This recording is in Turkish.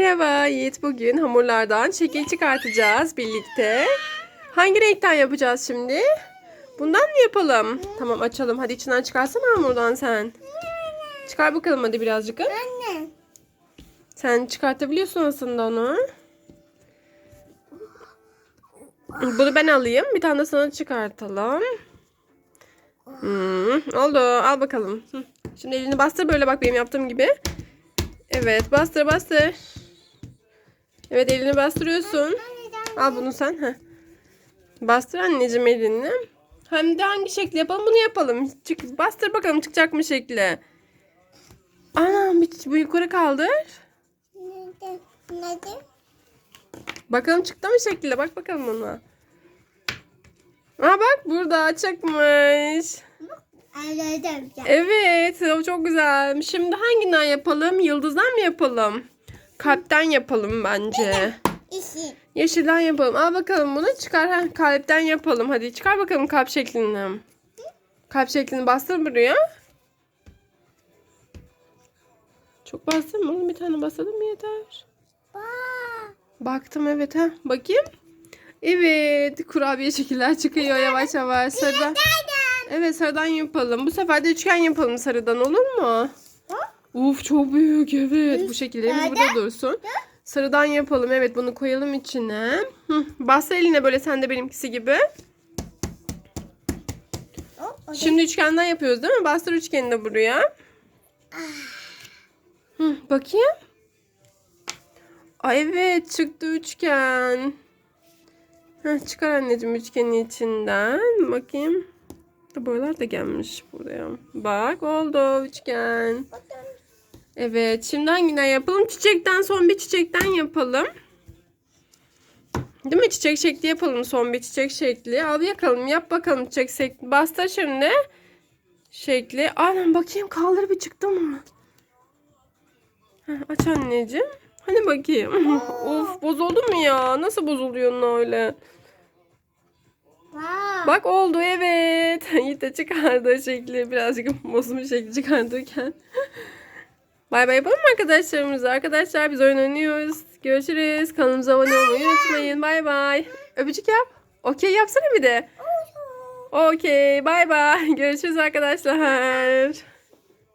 Merhaba Yiğit. Bugün hamurlardan şekil çıkartacağız birlikte. Hangi renkten yapacağız şimdi? Bundan mı yapalım? Tamam açalım. Hadi içinden çıkarsana hamurdan sen. Çıkar bakalım hadi birazcık. Anne. Sen çıkartabiliyorsun aslında onu. Bunu ben alayım. Bir tane de sana çıkartalım. Hmm, oldu. Al bakalım. Şimdi elini bastır böyle bak benim yaptığım gibi. Evet bastır bastır. Evet elini bastırıyorsun. Al bunu sen. Heh. Bastır anneciğim elini. Hem de hangi şekli yapalım bunu yapalım. Çık, bastır bakalım çıkacak mı şekli. Anam bu yukarı kaldır. Neden? Neden? Bakalım çıktı mı şekilde? Bak bakalım ona. Aa bak burada çıkmış. Evet o çok güzel. Şimdi hanginden yapalım? Yıldızdan mı yapalım? Kalpten yapalım bence. Yeşilden yapalım. Al bakalım bunu çıkar. Ha, kalpten yapalım. Hadi çıkar bakalım kalp şeklini. Kalp şeklini bastır buraya. Çok bastın mı? Bir tane mı yeter. Bak. Baktım evet ha. Bakayım. Evet kurabiye şekiller çıkıyor yavaş yavaş. Sarıdan. Evet sarıdan yapalım. Bu sefer de üçgen yapalım sarıdan olur mu? Uf çok büyük evet. Bu şekillerimiz burada dursun. Sarıdan yapalım. Evet bunu koyalım içine. Hı, bastır eline böyle sen de benimkisi gibi. Şimdi üçgenden yapıyoruz değil mi? Bastır üçgeni de buraya. Hı, bakayım. Ay evet çıktı üçgen. Heh, çıkar anneciğim üçgenin içinden. Bakayım. Boyalar da gelmiş buraya. Bak oldu üçgen. Evet şimdi hanginden yapalım? Çiçekten son bir çiçekten yapalım. Değil mi? Çiçek şekli yapalım. Son bir çiçek şekli. Al yakalım. Yap bakalım çiçek şekli. Bastır şimdi. Şekli. Anam bakayım kaldır bir çıktı mı? Heh, aç anneciğim. Hani bakayım. of bozuldu mu ya? Nasıl bozuluyor öyle? Bak. Oldu evet. Yiğit de çıkardı şekli. Birazcık bozmuş şekli çıkartırken. Bay bay yapalım mı arkadaşlarımıza? Arkadaşlar biz oyun oynuyoruz. Görüşürüz. Kanalımıza abone olmayı unutmayın. Bay bay. Öpücük yap. Okey yapsana bir de. Okey. Bay bay. Görüşürüz arkadaşlar.